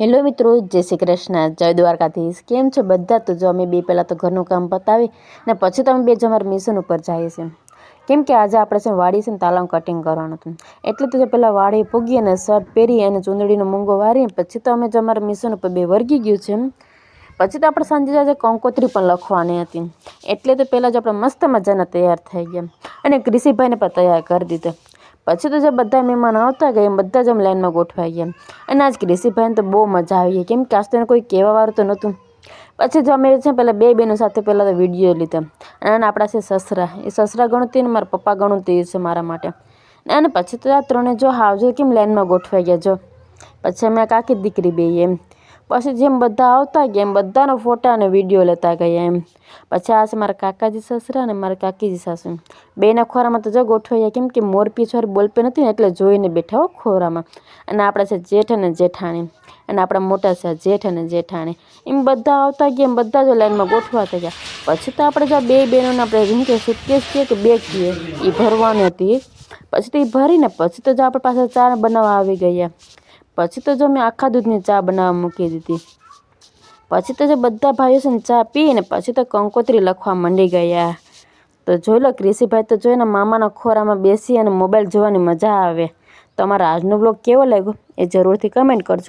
Hello મિત્રો, જય શ્રી કૃષ્ણ, જય દ્વારકાધીશ. કેમ છે બધા? તો જો અમે બે પહેલાં તો ઘરનું કામ પતાવી ને પછી તો અમે બે જ અમારા મિશન ઉપર જઈએ છીએ. કેમ કે આજે આપણે છે વાડી છે ને તાલામ કટિંગ કરવાનું હતું. એટલે તો પહેલાં વાડી પૂગી અને શર્ટ પહેરી અને ચૂંદડીનો મૂંગો વારી પછી તો અમે જો અમારા મિશન ઉપર બે વર્ગી ગયું છે. પછી તો આપણે સાંજે આજે કંકોત્રી પણ લખવાની હતી. એટલે તો પહેલાં જ આપણે મસ્ત મજાના તૈયાર થઈ ગયા. અને ક્રિષિભાઈને પણ તૈયાર કરી દીધો. પછી તો જે બધા મહેમાન આવતા ગયા, એમ બધા જ અમે લાઈનમાં ગોઠવાઈ ગયા અને આજ ક્રિષિભાઈને તો બહુ મજા આવી કેમ કે આજ તો એને કોઈ કહેવાવાળું તો નહોતું. પછી જો અમે છે પહેલાં બે બહેનો સાથે પહેલાં તો વીડિયો લીધા. અને આપણા છે સસરા. એ સસરા ગણતી ને મારા પપ્પા ગણતી છે મારા માટે. અને પછી તો આ ત્રણે જો હાવજો કેમ લાઈનમાં ગોઠવાઈ ગયા જો. પછી અમે કાકી દીકરી બે એમ. પછી જેમ બધા આવતા ગયા એમ બધાનો ફોટા અને વીડિયો લેતા ગયા એમ. પછી આ છે મારા કાકાજી સસરા અને મારા કાકીજી સાસુ બેના ખોરામાં તો જો ગોઠવાયા કેમ કે મોરપી છોરી બોલપે નથી ને એટલે જોઈને બેઠા હો ખોરામાં. અને આપણે છે જેઠ અને જેઠાણી. અને આપણા મોટા છે જેઠ અને જેઠાણી. એમ બધા આવતા ગયા, એમ બધા જ લાઈનમાં ગોઠવાતા ગયા. પછી તો આપણે જો બે બહેનોને આપણે શું કે સુટકેસ છીએ કે બેગ કહીએ એ ભરવાની હતી. પછી તો એ ભરીને, પછી તો જો આપણે પાસે ચા બનાવવા આવી ગયા. પછી તો જો મેં આખા દૂધની ચા બનાવવા મૂકી દીધી. પછી તો જે બધા ભાઈઓ છે ને ચા પીને પછી તો કંકોત્રી લખવા માંડી ગયા. તો જોઈ લો ક્રિષિભાઈ તો જોઈને મામાના ખોરામાં બેસી અને મોબાઈલ જોવાની મજા આવે. તમારો આજનો બ્લોગ કેવો લાગ્યો એ જરૂરથી કમેન્ટ કરજો.